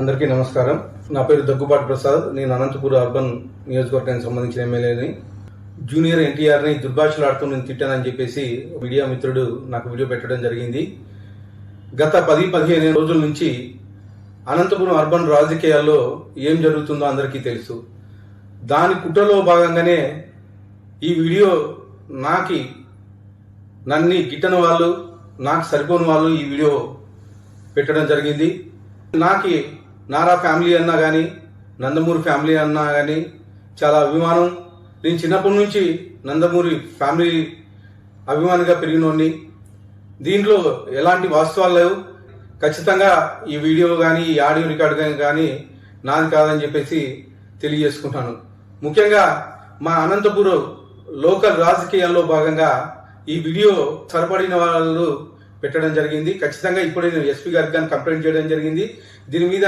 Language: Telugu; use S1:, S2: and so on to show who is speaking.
S1: అందరికీ నమస్కారం. నా పేరు దగ్గుబాటి ప్రసాద్. నేను అనంతపురం అర్బన్ నియోజకవర్గానికి సంబంధించిన ఎమ్మెల్యేని. జూనియర్ ఎన్టీఆర్ని దుర్భాషలాడుతూ నేను తిట్టానని చెప్పేసి మీడియా మిత్రుడు నాకు వీడియో పెట్టడం జరిగింది. గత పది పదిహేను రోజుల నుంచి అనంతపురం అర్బన్ రాజకీయాల్లో ఏం జరుగుతుందో అందరికీ తెలుసు. దాని కుట్రలో భాగంగానే ఈ వీడియో నాకి నన్ని గిట్టని వాళ్ళు నాకు సరిపోని వాళ్ళు ఈ వీడియో పెట్టడం జరిగింది. నాకు నారా ఫ్యామిలీ అన్నా కానీ నందమూరి ఫ్యామిలీ అన్నా కానీ చాలా అభిమానం. నేను చిన్నప్పటి నుంచి నందమూరి ఫ్యామిలీ అభిమానిగా పెరిగినోడిని. దీంట్లో ఎలాంటి వాస్తవాలు లేవు. ఖచ్చితంగా ఈ వీడియో కానీ ఈ ఆడియో రికార్డు కానీ నాది కాదని చెప్పేసి తెలియజేసుకుంటాను. ముఖ్యంగా మా అనంతపురం లోకల్ రాజకీయాల్లో భాగంగా ఈ వీడియో సరిపడిన వాళ్ళు పెట్టడం జరిగింది. ఖచ్చితంగా ఇప్పుడే నేను ఎస్పీ గారికి కానీ కంప్లైంట్ చేయడం జరిగింది. దీని మీద